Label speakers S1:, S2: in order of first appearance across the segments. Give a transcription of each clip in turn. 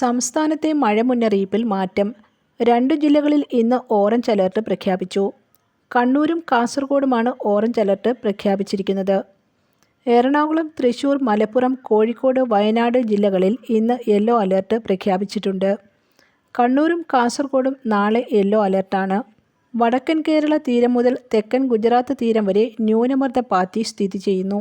S1: സംസ്ഥാനത്തെ മഴ മുന്നറിയിപ്പിൽ മാറ്റം രണ്ട് ജില്ലകളിൽ ഇന്ന് ഓറഞ്ച് അലർട്ട് പ്രഖ്യാപിച്ചു കണ്ണൂരും കാസർഗോഡുമാണ് ഓറഞ്ച് അലർട്ട് പ്രഖ്യാപിച്ചിരിക്കുന്നത് എറണാകുളം തൃശൂർ മലപ്പുറം കോഴിക്കോട് വയനാട് ജില്ലകളിൽ ഇന്ന് യെല്ലോ അലർട്ട് പ്രഖ്യാപിച്ചിട്ടുണ്ട് കണ്ണൂരും കാസർഗോഡും നാളെ യെല്ലോ അലർട്ടാണ് വടക്കൻ കേരള തീരം മുതൽ തെക്കൻ ഗുജറാത്ത് തീരം വരെ ന്യൂനമർദ്ദ പാത്തി സ്ഥിതി ചെയ്യുന്നു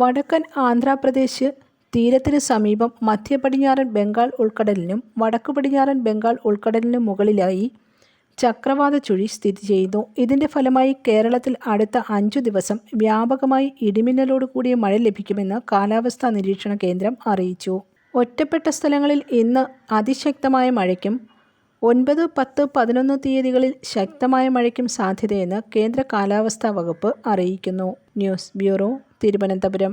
S1: വടക്കൻ ആന്ധ്രാപ്രദേശ് തീരത്തിന് സമീപം മധ്യപടിഞ്ഞാറൻ ബംഗാൾ ഉൾക്കടലിനും വടക്കു പടിഞ്ഞാറൻ ബംഗാൾ ഉൾക്കടലിനും മുകളിലായി ചക്രവാത ചുഴി സ്ഥിതി ചെയ്യുന്നു ഇതിൻ്റെ ഫലമായി കേരളത്തിൽ അടുത്ത അഞ്ചു ദിവസം വ്യാപകമായി ഇടിമിന്നലോട് കൂടിയ മഴ ലഭിക്കുമെന്ന് കാലാവസ്ഥാ നിരീക്ഷണ കേന്ദ്രം അറിയിച്ചു ഒറ്റപ്പെട്ട സ്ഥലങ്ങളിൽ ഇന്ന് അതിശക്തമായ മഴയ്ക്കും ഒൻപത് പത്ത് പതിനൊന്ന് തീയതികളിൽ ശക്തമായ മഴയ്ക്കും സാധ്യതയെന്ന് കേന്ദ്ര കാലാവസ്ഥാ വകുപ്പ് അറിയിക്കുന്നു ന്യൂസ് ബ്യൂറോ തിരുവനന്തപുരം